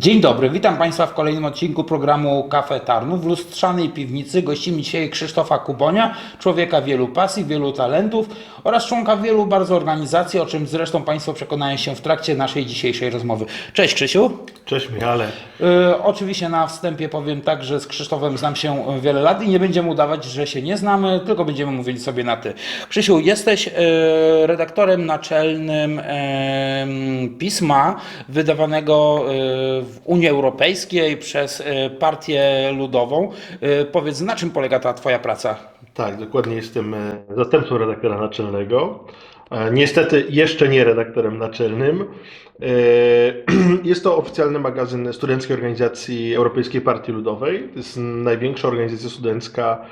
Dzień dobry, witam Państwa w kolejnym odcinku programu Kafe Tarnów. W lustrzanej piwnicy gościmy dzisiaj Krzysztofa Kubonia, człowieka wielu pasji, wielu talentów oraz członka wielu bardzo organizacji, o czym zresztą Państwo przekonają się w trakcie naszej dzisiejszej rozmowy. Cześć Krzysiu. Cześć Michale. Yy, oczywiście na wstępie powiem tak, że z Krzysztofem znam się wiele lat i nie będziemy udawać, że się nie znamy, tylko będziemy mówili sobie na ty. Krzysiu, jesteś yy, redaktorem naczelnym pisma wydawanego yy, w Unii Europejskiej przez yy, Partię Ludową. Yy, powiedz, na czym polega ta twoja praca? Tak, dokładnie jestem e, zastępcą redaktora naczelnego. E, Niestety jeszcze nie redaktorem naczelnym. E, Jest to oficjalny magazyn Studenckiej Organizacji Europejskiej Partii Ludowej. To jest największa organizacja studencka,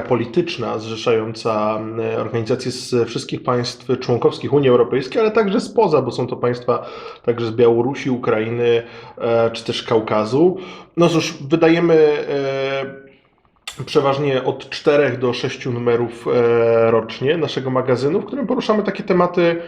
polityczna, zrzeszająca e, organizacje z wszystkich państw członkowskich Unii Europejskiej, ale także spoza, bo są to państwa także z Białorusi, Ukrainy e, czy też Kaukazu. No cóż, wydajemy e, przeważnie od 4 do 6 numerów rocznie naszego magazynu, w którym poruszamy takie tematy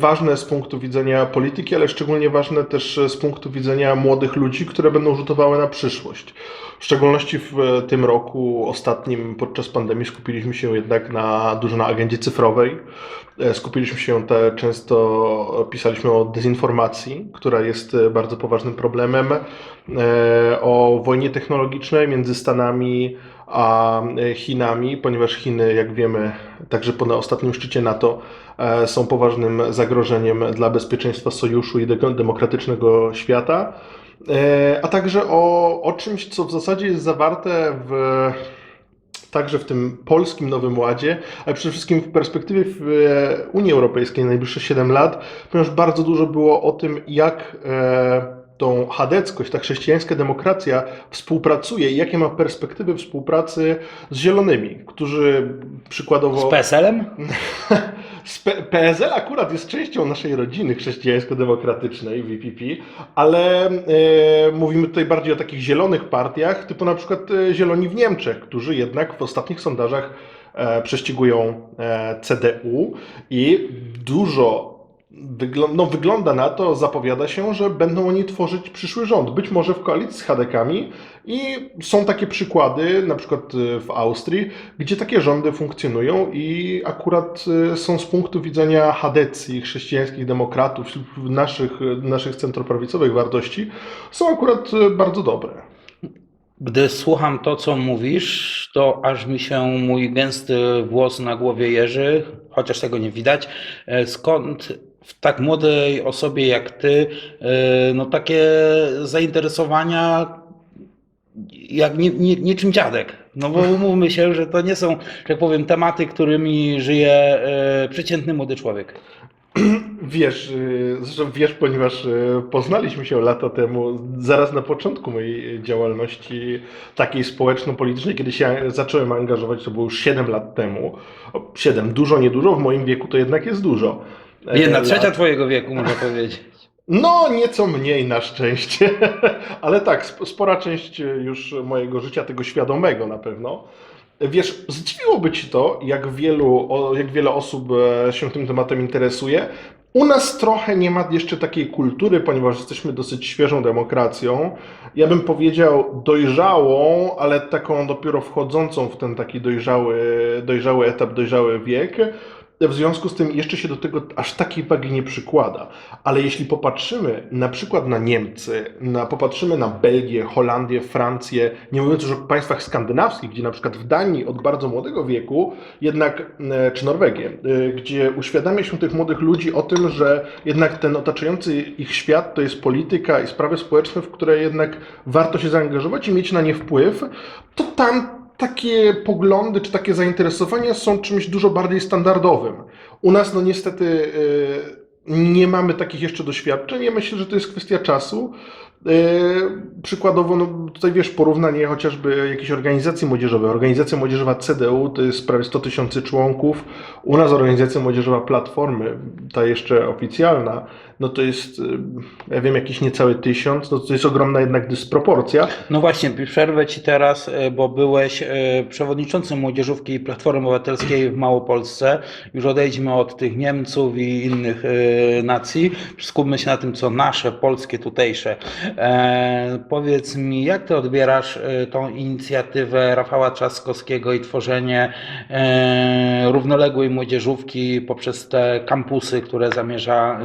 ważne z punktu widzenia polityki, ale szczególnie ważne też z punktu widzenia młodych ludzi, które będą rzutowały na przyszłość. W szczególności w e, tym roku ostatnim podczas pandemii skupiliśmy się jednak na dużo na agendzie cyfrowej. E, Skupiliśmy się te, często pisaliśmy o dezinformacji, która jest e, bardzo poważnym problemem, e, o wojnie technologicznej między Stanami a e, Chinami, ponieważ Chiny, jak wiemy, także po ostatnim szczycie NATO e, są poważnym zagrożeniem dla bezpieczeństwa sojuszu i de- demokratycznego świata. E, A także o, o czymś, co w zasadzie jest zawarte w także w tym polskim Nowym Ładzie, ale przede wszystkim w perspektywie w Unii Europejskiej na najbliższe 7 lat, ponieważ bardzo dużo było o tym, jak tą chadeckość, ta chrześcijańska demokracja współpracuje i jakie ma perspektywy współpracy z zielonymi, którzy przykładowo... Z PSL-em? PSL akurat jest częścią naszej rodziny chrześcijańsko-demokratycznej VPP, ale e, mówimy tutaj bardziej o takich zielonych partiach, typu na przykład e, Zieloni w Niemczech, którzy jednak w ostatnich sondażach e, prześcigują e, CDU i dużo no, wygląda na to, zapowiada się, że będą oni tworzyć przyszły rząd, być może w koalicji z Hadekami i są takie przykłady, na przykład e, w Austrii, gdzie takie rządy funkcjonują i akurat e, są z punktu widzenia Hadecji, chrześcijańskich demokratów, naszych, naszych centroprawicowych wartości, są akurat e, bardzo dobre. Gdy słucham to, co mówisz, to aż mi się mój gęsty włos na głowie jeży, chociaż tego nie widać. E, Skąd w tak młodej osobie jak ty, e, no takie zainteresowania jak nie, nie, niczym dziadek? No bo umówmy się, że to nie są, tak powiem, tematy, którymi żyje e, przeciętny młody człowiek. Wiesz, y, zresztą wiesz, ponieważ y, poznaliśmy się lata temu, zaraz na początku mojej działalności takiej społeczno-politycznej, kiedy się zacząłem angażować, to było już 7 lat temu. 7, dużo, niedużo, w moim wieku to jednak jest dużo. E, Jedna lat. trzecia twojego wieku, można powiedzieć. No, nieco mniej na szczęście, ale tak, sp- spora część już mojego życia, tego świadomego na pewno. Wiesz, zdziwiłoby Ci to, jak, wielu, jak wiele osób e, się tym tematem interesuje. U nas trochę nie ma jeszcze takiej kultury, ponieważ jesteśmy dosyć świeżą demokracją. Ja bym powiedział dojrzałą, ale taką dopiero wchodzącą w ten taki dojrzały, dojrzały etap, dojrzały wiek. W związku z tym jeszcze się do tego aż takiej wagi nie przykłada. Ale jeśli popatrzymy na przykład na Niemcy, na, popatrzymy na Belgię, Holandię, Francję, nie mówiąc już o państwach skandynawskich, gdzie na przykład w Danii od bardzo młodego wieku, jednak, e, czy Norwegię, e, gdzie uświadamia się tych młodych ludzi o tym, że jednak ten otaczający ich świat to jest polityka i sprawy społeczne, w które jednak warto się zaangażować i mieć na nie wpływ, to tam takie poglądy czy takie zainteresowania są czymś dużo bardziej standardowym. U nas, no niestety, y, nie mamy takich jeszcze doświadczeń. Ja myślę, że to jest kwestia czasu. Y, Przykładowo, no tutaj wiesz, porównanie chociażby jakiejś organizacji młodzieżowej. Organizacja młodzieżowa CDU to jest prawie 100 tysięcy członków. U nas organizacja młodzieżowa Platformy, ta jeszcze oficjalna, no to jest, y, ja wiem, jakiś niecały tysiąc. No to jest ogromna jednak dysproporcja. No właśnie, przerwę Ci teraz, e, bo byłeś e, przewodniczącym Młodzieżówki Platformy Obywatelskiej w Małopolsce. Już odejdźmy od tych Niemców i innych e, e, nacji. Skupmy się na tym, co nasze, polskie, tutejsze. E, powiedz mi, jak ty odbierasz e, tą inicjatywę Rafała Trzaskowskiego i tworzenie e, równoległej młodzieżówki poprzez te kampusy, które zamierza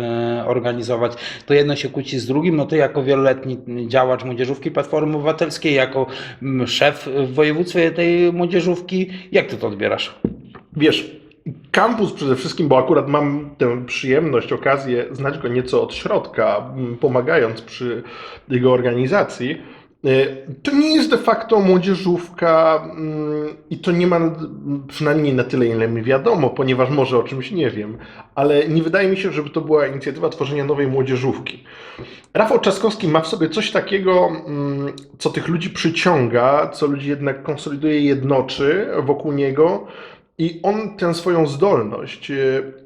organizować? To jedno się kłóci z drugim. No ty jako wieloletni działacz młodzieżówki Platformy Obywatelskiej, jako szef w województwie tej młodzieżówki, jak ty to odbierasz? Wiesz, kampus przede wszystkim, bo akurat mam tę przyjemność, okazję znać go nieco od środka, pomagając przy jego organizacji. y, To nie jest de facto młodzieżówka mm, i to nie ma, przynajmniej na tyle, ile mi wiadomo, ponieważ może o czymś nie wiem, ale nie wydaje mi się, żeby to była inicjatywa tworzenia nowej młodzieżówki. Rafał Trzaskowski ma w sobie coś takiego, mm, co tych ludzi przyciąga, co ludzi jednak konsoliduje, jednoczy wokół niego. I on tę swoją zdolność e,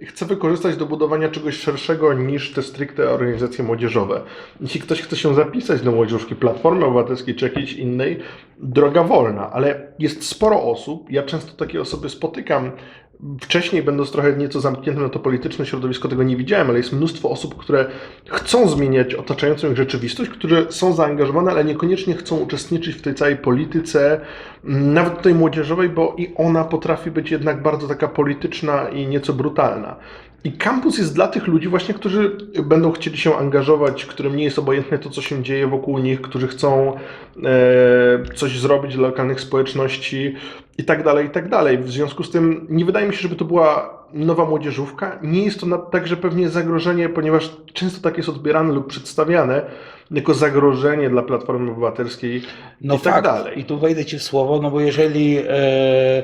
chce wykorzystać do budowania czegoś szerszego niż te stricte organizacje młodzieżowe. Jeśli ktoś chce się zapisać do młodzieżówki Platformy Obywatelskiej czy jakiejś innej, droga wolna, ale jest sporo osób, ja często takie osoby spotykam. Wcześniej, będąc trochę nieco zamkniętym na to polityczne środowisko, tego nie widziałem, ale jest mnóstwo osób, które chcą zmieniać otaczającą ich rzeczywistość, które są zaangażowane, ale niekoniecznie chcą uczestniczyć w tej całej polityce, m, nawet tej młodzieżowej, bo i ona potrafi być jednak bardzo taka polityczna i nieco brutalna. I kampus jest dla tych ludzi właśnie, którzy będą chcieli się angażować, którym nie jest obojętne to, co się dzieje wokół nich, którzy chcą e, coś zrobić dla lokalnych społeczności i tak dalej, i tak dalej. W związku z tym nie wydaje mi się, żeby to była nowa młodzieżówka. Nie jest to także pewnie zagrożenie, ponieważ często tak jest odbierane lub przedstawiane jako zagrożenie dla Platformy Obywatelskiej No i tak fakt. dalej. I tu wejdę Ci w słowo, no bo jeżeli e,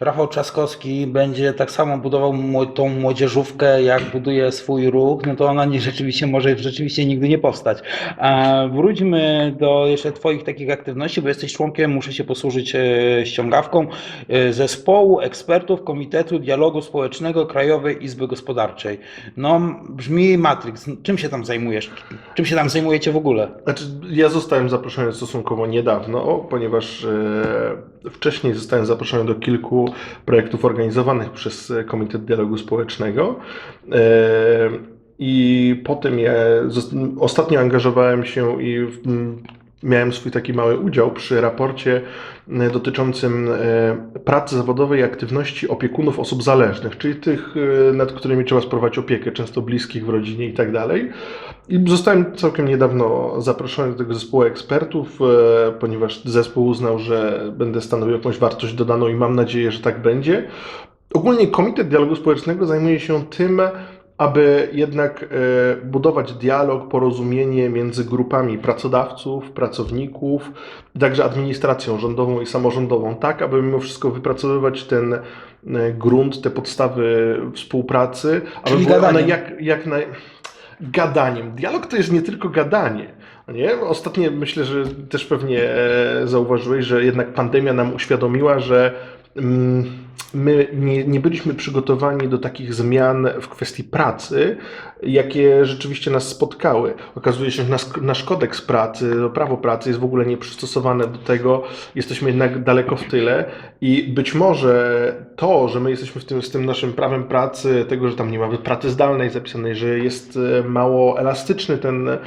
Rafał Trzaskowski będzie tak samo budował tą młodzieżówkę, jak buduje swój ruch, no to ona nie, rzeczywiście może rzeczywiście nigdy nie powstać. A wróćmy do jeszcze Twoich takich aktywności, bo jesteś członkiem, muszę się posłużyć e, ściągawką, e, zespołu ekspertów Komitetu Dialogu Społecznego Krajowej Izby Gospodarczej. No brzmi Matrix. Czym się tam zajmujesz? Czym się tam zajmujecie w ogóle? Znaczy, ja zostałem zaproszony stosunkowo niedawno, ponieważ e, wcześniej zostałem zaproszony do kilku projektów organizowanych przez Komitet Dialogu Społecznego. E, I potem ja ostatnio angażowałem się i miałem swój taki mały udział przy raporcie e, dotyczącym e, pracy zawodowej i aktywności opiekunów osób zależnych, czyli tych, e, nad którymi trzeba sprawować opiekę, często bliskich w rodzinie i tak dalej. I zostałem całkiem niedawno zaproszony do tego zespołu ekspertów, ponieważ zespół uznał, że będę stanowił jakąś wartość dodaną i mam nadzieję, że tak będzie. Ogólnie Komitet Dialogu Społecznego zajmuje się tym, aby jednak e, budować dialog, porozumienie między grupami pracodawców, pracowników, także administracją rządową i samorządową, tak aby mimo wszystko wypracowywać ten e, grunt, te podstawy współpracy, aby Czyli były one jak, jak naj gadaniem. Dialog to jest nie tylko gadanie. No Nie? Ostatnio myślę, że też pewnie e, zauważyłeś, że jednak pandemia nam uświadomiła, że mm, my nie, nie byliśmy przygotowani do takich zmian w kwestii pracy, jakie rzeczywiście nas spotkały. Okazuje się, że nasz, nasz kodeks pracy, prawo pracy jest w ogóle nieprzystosowane do tego, jesteśmy jednak daleko w tyle i być może to, że my jesteśmy w tym, z tym naszym prawem pracy, tego, że tam nie mamy pracy zdalnej zapisanej, że jest e, mało elastyczny ten, e,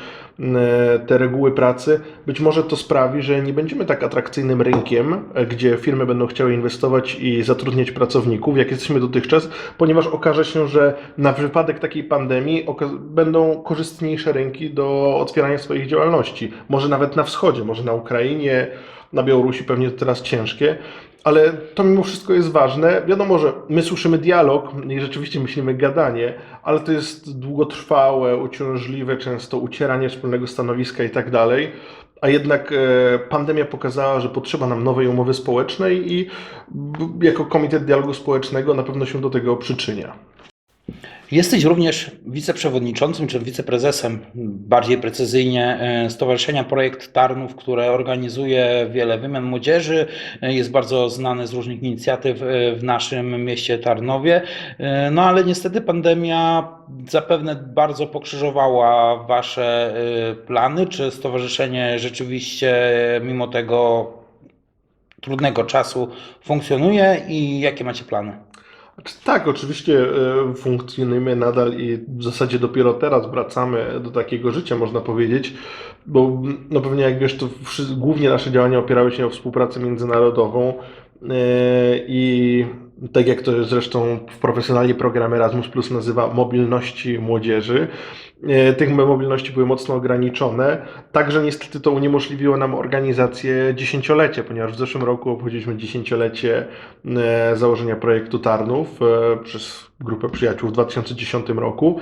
te reguły pracy, być może to sprawi, że nie będziemy tak atrakcyjnym rynkiem, e, gdzie firmy będą chciały inwestować i zatrudniać pracowników, jak jesteśmy dotychczas, ponieważ okaże się, że na wypadek takiej pandemii będą korzystniejsze rynki do otwierania swoich działalności. Może nawet na wschodzie, może na Ukrainie, na Białorusi pewnie to teraz ciężkie, ale to mimo wszystko jest ważne. Wiadomo, że my słyszymy dialog i rzeczywiście myślimy gadanie, ale to jest długotrwałe, uciążliwe, często ucieranie wspólnego stanowiska i tak dalej. A jednak e, pandemia pokazała, że potrzeba nam nowej umowy społecznej i jako Komitet Dialogu Społecznego na pewno się do tego przyczynia. Jesteś również wiceprzewodniczącym czy wiceprezesem, bardziej precyzyjnie, e, Stowarzyszenia Projekt Tarnów, które organizuje wiele wymian młodzieży. E, Jest bardzo znany z różnych inicjatyw e, w naszym mieście Tarnowie. No ale niestety pandemia zapewne bardzo pokrzyżowała Wasze plany. Czy stowarzyszenie rzeczywiście mimo tego trudnego czasu funkcjonuje i jakie macie plany? Znaczy, Tak, oczywiście e, funkcjonujemy nadal i w zasadzie dopiero teraz wracamy do takiego życia, można powiedzieć, bo no pewnie jak wiesz, to głównie nasze działania opierały się o współpracę międzynarodową i tak jak to zresztą profesjonalnie program Erasmus Plus nazywa mobilności młodzieży, e, tych mobilności były mocno ograniczone, także niestety to uniemożliwiło nam organizację dziesięciolecia, ponieważ w zeszłym roku obchodziliśmy dziesięciolecie e, założenia projektu Tarnów przez grupę przyjaciół w 2010 roku.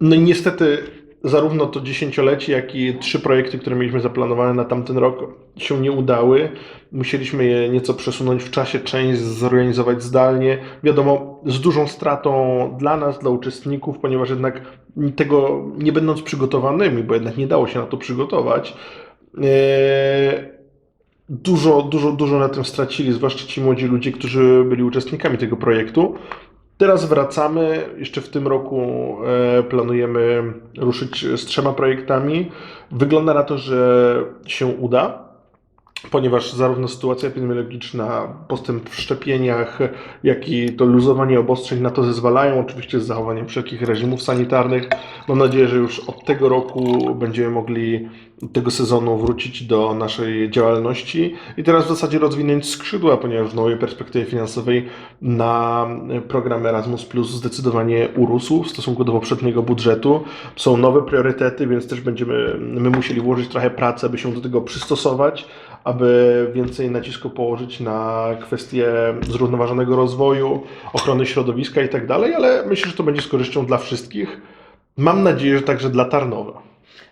No i niestety zarówno to dziesięciolecie, jak i trzy projekty, które mieliśmy zaplanowane na tamten rok się nie udały. Musieliśmy je nieco przesunąć w czasie, część zorganizować zdalnie. Wiadomo, z dużą stratą dla nas, dla uczestników, ponieważ jednak tego nie będąc przygotowanymi, bo jednak nie dało się na to przygotować, e, dużo, dużo, dużo na tym stracili, zwłaszcza ci młodzi ludzie, którzy byli uczestnikami tego projektu. Teraz wracamy. Jeszcze w tym roku e, planujemy ruszyć z trzema projektami. Wygląda na to, że się uda, ponieważ zarówno sytuacja epidemiologiczna, postęp w szczepieniach, jak i to luzowanie obostrzeń na to zezwalają, oczywiście z zachowaniem wszelkich reżimów sanitarnych. Mam nadzieję, że już od tego roku będziemy mogli tego sezonu wrócić do naszej działalności i teraz w zasadzie rozwinąć skrzydła, ponieważ w nowej perspektywie finansowej na program Erasmus Plus zdecydowanie urósł w stosunku do poprzedniego budżetu. Są nowe priorytety, więc też będziemy my musieli włożyć trochę pracy, aby się do tego przystosować, aby więcej nacisku położyć na kwestie zrównoważonego rozwoju, ochrony środowiska i tak dalej, ale myślę, że to będzie z korzyścią dla wszystkich. Mam nadzieję, że także dla Tarnowa.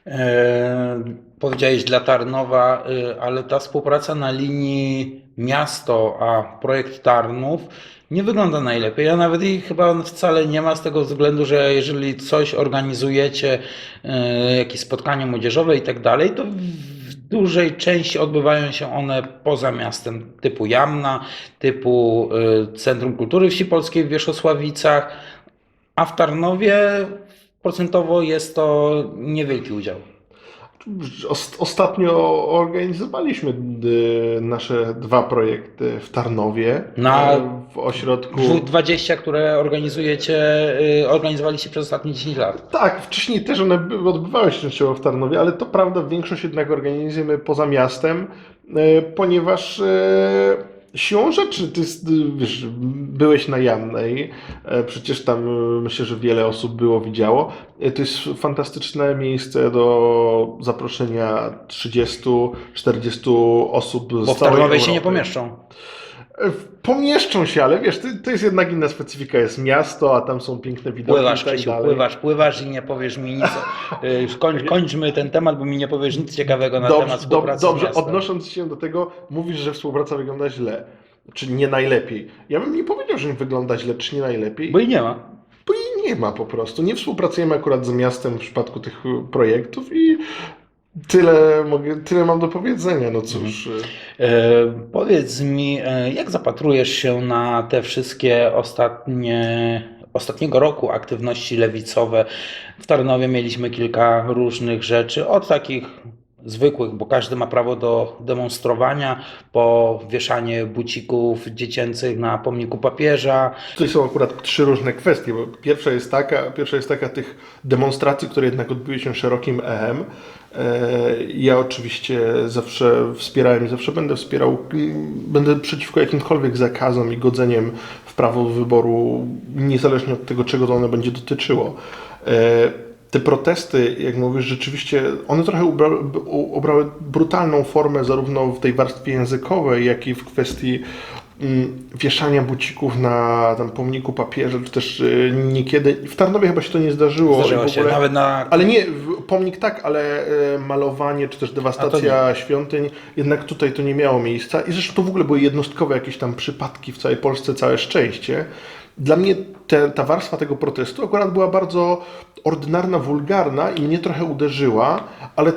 E, powiedziałeś dla Tarnowa, e, ale ta współpraca na linii miasto a projekt Tarnów nie wygląda najlepiej. A nawet jej chyba wcale nie ma z tego względu, że jeżeli coś organizujecie, e, jakieś spotkania młodzieżowe i tak dalej, to dużej części odbywają się one poza miastem, typu Jamna, typu e, Centrum Kultury Wsi Polskiej w Wierzchosławicach, a w Tarnowie procentowo jest to niewielki udział. Os- Ostatnio organizowaliśmy y, nasze dwa projekty w Tarnowie, Na- y, w ośrodku. W20, które organizujecie, y, organizowaliście przez ostatnie 10 lat. Tak, wcześniej też one by- odbywały się częściowo w Tarnowie, ale to prawda, większość jednak organizujemy poza miastem, ponieważ siłą rzeczy, ty wiesz, byłeś na Jamnej, e, przecież tam e, myślę, że wiele osób było, widziało. E, To jest fantastyczne miejsce do zaproszenia 30-40 osób z Bo w całej się nie pomieszczą. Pomieszczą się, ale wiesz, to, jest jednak inna specyfika, jest miasto, a tam są piękne widoki Pływasz, i tak Krzysiu, dalej. pływasz, pływasz i nie powiesz mi nic. Y, kończ, kończmy ten temat, bo mi nie powiesz nic ciekawego na temat Dobrze, współpracy dobrze, z miastem. odnosząc się do tego, mówisz, że współpraca wygląda źle, czy nie najlepiej. Ja bym nie powiedział, że wygląda źle, czy nie najlepiej, Bo i nie ma. bo jej nie ma po prostu. Nie współpracujemy akurat z miastem w przypadku tych projektów i tyle, mogę, tyle mam do powiedzenia. No cóż, y, E, Powiedz mi, e, jak zapatrujesz się na te wszystkie ostatnie, ostatniego roku aktywności lewicowe? W Tarnowie mieliśmy kilka różnych rzeczy, od takich zwykłych, bo każdy ma prawo do demonstrowania, po wieszanie bucików dziecięcych na pomniku papieża. tutaj są akurat trzy różne kwestie, bo pierwsza jest taka, pierwsza jest taka tych demonstracji, które jednak odbyły się szerokim echem. E, Ja oczywiście zawsze wspierałem i zawsze będę wspierał, będę przeciwko jakimkolwiek zakazom i godzeniem w prawo wyboru, niezależnie od tego, czego to one będzie dotyczyło. Te protesty, jak mówisz, rzeczywiście one trochę ubrały brutalną formę zarówno w tej warstwie językowej, jak i w kwestii mm, wieszania bucików na tam, pomniku papieża, czy też y, niekiedy. W Tarnowie chyba się to nie zdarzyło. Zdarzyło się nawet na ale nie, pomnik tak, ale e, malowanie czy też dewastacja świątyń, jednak tutaj to nie miało miejsca. I zresztą to w ogóle były jednostkowe jakieś tam przypadki w całej Polsce, całe szczęście. Dla mnie te, ta warstwa tego protestu akurat była bardzo ordynarna, wulgarna i mnie trochę uderzyła, ale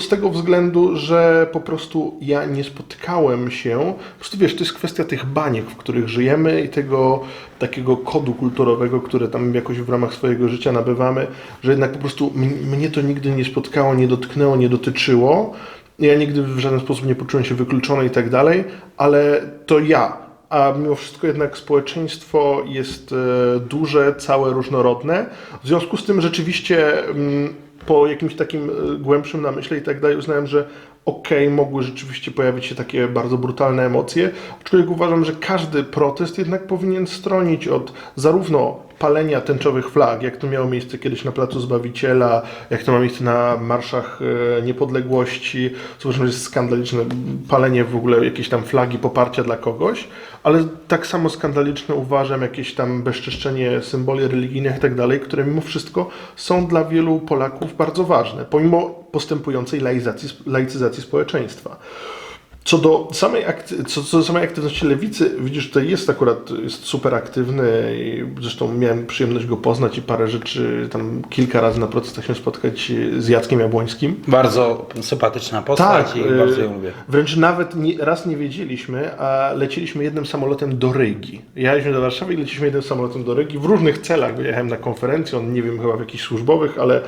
z tego względu, że po prostu ja nie spotkałem się, po prostu wiesz, to jest kwestia tych baniek, w których żyjemy i tego takiego kodu kulturowego, które tam jakoś w ramach swojego życia nabywamy, że jednak po prostu mnie to nigdy nie spotkało, nie dotknęło, nie dotyczyło. Ja nigdy w żaden sposób nie poczułem się wykluczony i tak dalej, ale to ja a mimo wszystko jednak społeczeństwo jest e, duże, całe, różnorodne. W związku z tym rzeczywiście mm, po jakimś takim e, głębszym namyśle i tak dalej uznałem, że okej, mogły rzeczywiście pojawić się takie bardzo brutalne emocje, aczkolwiek uważam, że każdy protest jednak powinien stronić od zarówno palenia tęczowych flag, jak to miało miejsce kiedyś na Placu Zbawiciela, jak to ma miejsce na marszach e, niepodległości, co uważam, że jest skandaliczne, palenie w ogóle jakiejś tam flagi poparcia dla kogoś, ale tak samo skandaliczne uważam jakieś tam bezczeszczenie symboli religijnych i tak dalej, które mimo wszystko są dla wielu Polaków bardzo ważne, pomimo postępującej laizacji, laicyzacji społeczeństwa. Co do samej, akty- co, co do samej aktywności lewicy, widzisz, tutaj jest akurat jest super aktywny i zresztą miałem przyjemność go poznać i parę rzeczy, tam kilka razy na protestach się spotkać z Jackiem Jabłońskim. Bardzo sympatyczna postać i e, bardzo ją lubię. Wręcz nawet nie, raz nie wiedzieliśmy, a leciliśmy jednym samolotem do Rygi. Jechaliśmy do Warszawy i leciliśmy jednym samolotem do Rygi w różnych celach, bo jechałem na konferencję, on nie wiem, chyba w jakichś służbowych, ale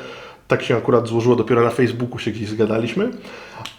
tak się akurat złożyło, dopiero na Facebooku się gdzieś zgadaliśmy.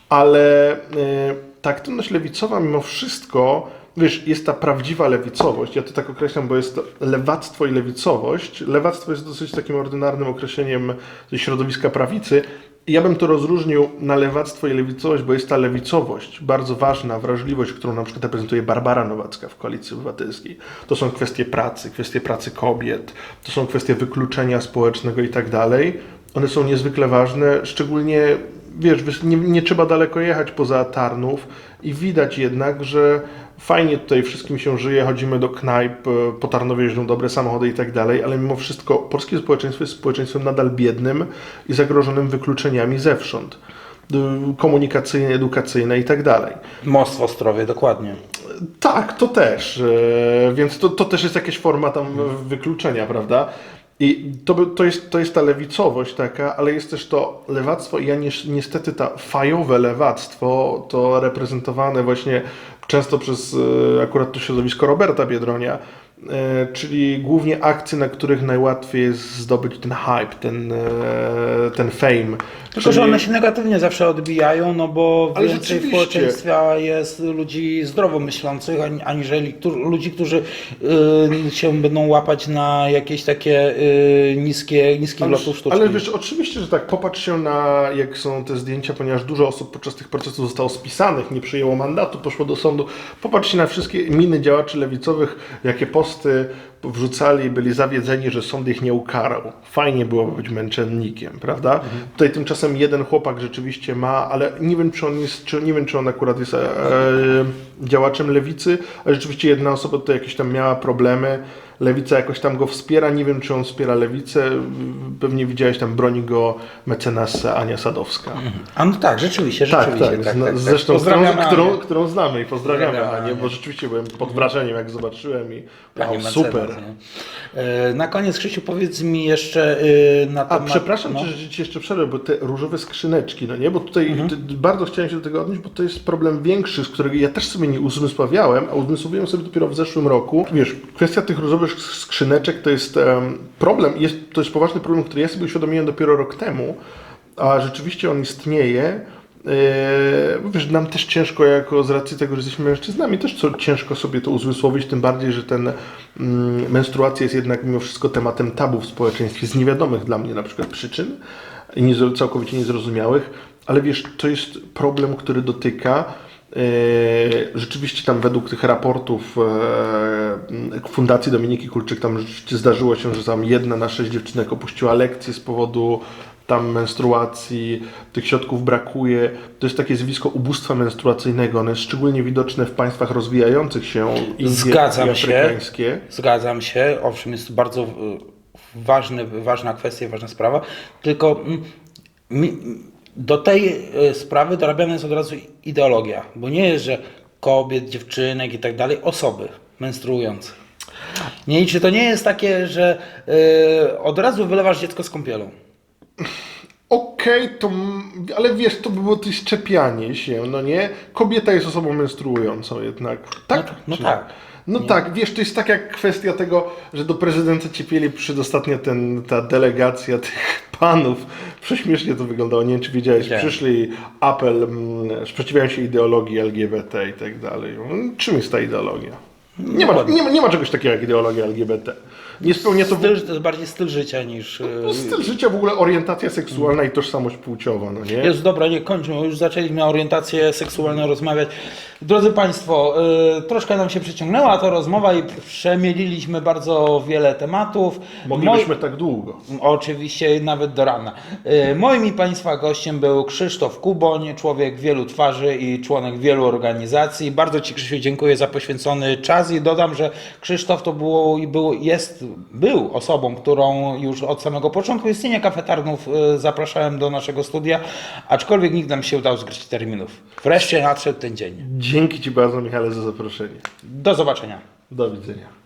Ale e, ta aktywność lewicowa mimo wszystko, wiesz, jest ta prawdziwa lewicowość. Ja to tak określam, bo jest lewactwo i lewicowość. Lewactwo jest dosyć takim ordynarnym określeniem środowiska prawicy. Ja bym to rozróżnił na lewactwo i lewicowość, bo jest ta lewicowość, bardzo ważna wrażliwość, którą na przykład reprezentuje Barbara Nowacka w Koalicji Obywatelskiej. To są kwestie pracy, kwestie pracy kobiet, to są kwestie wykluczenia społecznego i tak dalej. One są niezwykle ważne, szczególnie, wiesz, nie, nie trzeba daleko jechać poza Tarnów i widać jednak, że fajnie tutaj wszystkim się żyje, chodzimy do knajp, e, po Tarnowie jeżdżą dobre samochody i tak dalej, ale mimo wszystko polskie społeczeństwo jest społeczeństwem nadal biednym i zagrożonym wykluczeniami zewsząd. Komunikacyjne, edukacyjne i tak dalej. Most w Ostrowie, dokładnie. Tak, to też. e, Więc to, to też jest jakaś forma tam wykluczenia, prawda? I to, to, jest, to jest ta lewicowość taka, ale jest też to lewactwo i ja ni niestety ta fajowe lewactwo, to reprezentowane właśnie często przez e, akurat to środowisko Roberta Biedronia, czyli głównie akcje, na których najłatwiej jest zdobyć ten hype, ten, e, ten fame. Tylko, że one się negatywnie zawsze odbijają, no bo Ale więcej społeczeństwie jest ludzi zdrowo myślących, ani- aniżeli ludzi, którzy y, się będą łapać na jakieś takie y, niskie, niskich lotów sztucznych. Ale wiesz, oczywiście, że tak, popatrz się na jak są te zdjęcia, ponieważ dużo osób podczas tych procesów zostało spisanych, nie przyjęło mandatu, poszło do sądu. Popatrz się na wszystkie miny działaczy lewicowych, jakie posty wrzucali, byli zawiedzeni, że sąd ich nie ukarał. Fajnie byłoby być męczennikiem, prawda? Tutaj tymczasem jeden chłopak rzeczywiście ma, ale nie wiem, czy on jest, czy, nie wiem, czy on akurat jest e, działaczem lewicy, ale rzeczywiście jedna osoba tutaj jakieś tam miała problemy. Lewica jakoś tam go wspiera. Nie wiem, czy on wspiera lewicę. Pewnie widziałeś tam broni go mecenas Ania Sadowska. A no tak, rzeczywiście, Tak, rzeczywiście. tak. tak, Zna- tak, tak. Zresztą, którą, którą, którą znamy i pozdrawiamy Pozdrawiamy Anię, bo rzeczywiście byłem pod wrażeniem, jak zobaczyłem i wow, super. E, Na koniec, Krzysiu, powiedz mi jeszcze y, na A temat... przepraszam, no. czy że ci jeszcze przerwę, bo te różowe skrzyneczki, no nie? Bo tutaj Mhm. bardzo chciałem się do tego odnieść, bo to jest problem większy, z którego ja też sobie nie uzmysławiałem, a uzmysłowiłem sobie dopiero w zeszłym roku. Wiesz, kwestia tych różowych skrzyneczek to jest em, problem, jest, to jest poważny problem, który ja sobie uświadomiłem dopiero rok temu, a rzeczywiście on istnieje. Yy, wiesz, nam też ciężko, jako z racji tego, że jesteśmy mężczyznami, też co, ciężko sobie to uzmysłowić, tym bardziej, że ten mm, menstruacja jest jednak mimo wszystko tematem tabu w społeczeństwie z niewiadomych dla mnie na przykład przyczyn, i niezro- całkowicie niezrozumiałych, ale wiesz, to jest problem, który dotyka Rzeczywiście tam według tych raportów e, Fundacji Dominiki Kulczyk tam rzeczywiście zdarzyło się, że tam jedna na sześć dziewczynek opuściła lekcję z powodu tam menstruacji, tych środków brakuje. To jest takie zjawisko ubóstwa menstruacyjnego. Ono jest szczególnie widoczne w państwach rozwijających się, Indie Zgadzam i się. afrykańskie. Zgadzam się, owszem, jest to bardzo y, ważny, ważna kwestia, ważna sprawa, tylko mm, mi, do tej y, sprawy dorabiana jest od razu ideologia, bo nie jest, że kobiet, dziewczynek i tak dalej, osoby menstruujące. Nie, czy to nie jest takie, że y, od razu wylewasz dziecko z kąpielą? Okej, to. Ale wiesz, to by było to szczepianie się, no nie? Kobieta jest osobą menstruującą jednak. Tak? No, no Czy tak. No tak, wiesz, to jest tak jak kwestia tego, że do prezydenta Ciepieli przyszedł ostatnio ten, ta delegacja tych panów. Prześmiesznie to wyglądało, nie wiem czy wiedziałeś. Widziałem. Przyszli apel, sprzeciwiają się ideologii LGBT i tak dalej. Czym jest ta ideologia? Nie ma, nie, ma, nie ma czegoś takiego jak ideologia LGBT. Nie spełnia to Styl, to jest bardziej styl życia niż... No, styl życia, w ogóle orientacja seksualna i tożsamość płciowa, no nie? Jest dobra, nie kończmy, już zaczęliśmy o orientację seksualną rozmawiać. Drodzy Państwo, y, troszkę nam się przyciągnęła ta rozmowa i przemieliliśmy bardzo wiele tematów. Moglibyśmy tak długo. Moi- Oczywiście nawet do rana. Y, Moim i Państwa gościem był Krzysztof Kuboń, człowiek wielu twarzy i członek wielu organizacji. Bardzo Ci Krzysiu dziękuję za poświęcony czas i dodam, że Krzysztof to było, i był, jest, był osobą, którą już od samego początku istnienia kafetarnów y, zapraszałem do naszego studia, aczkolwiek nikt nam się udał zgryźć terminów. Wreszcie nadszedł ten dzień. Dzięki Ci bardzo, Michale, za zaproszenie. Do zobaczenia. Do widzenia.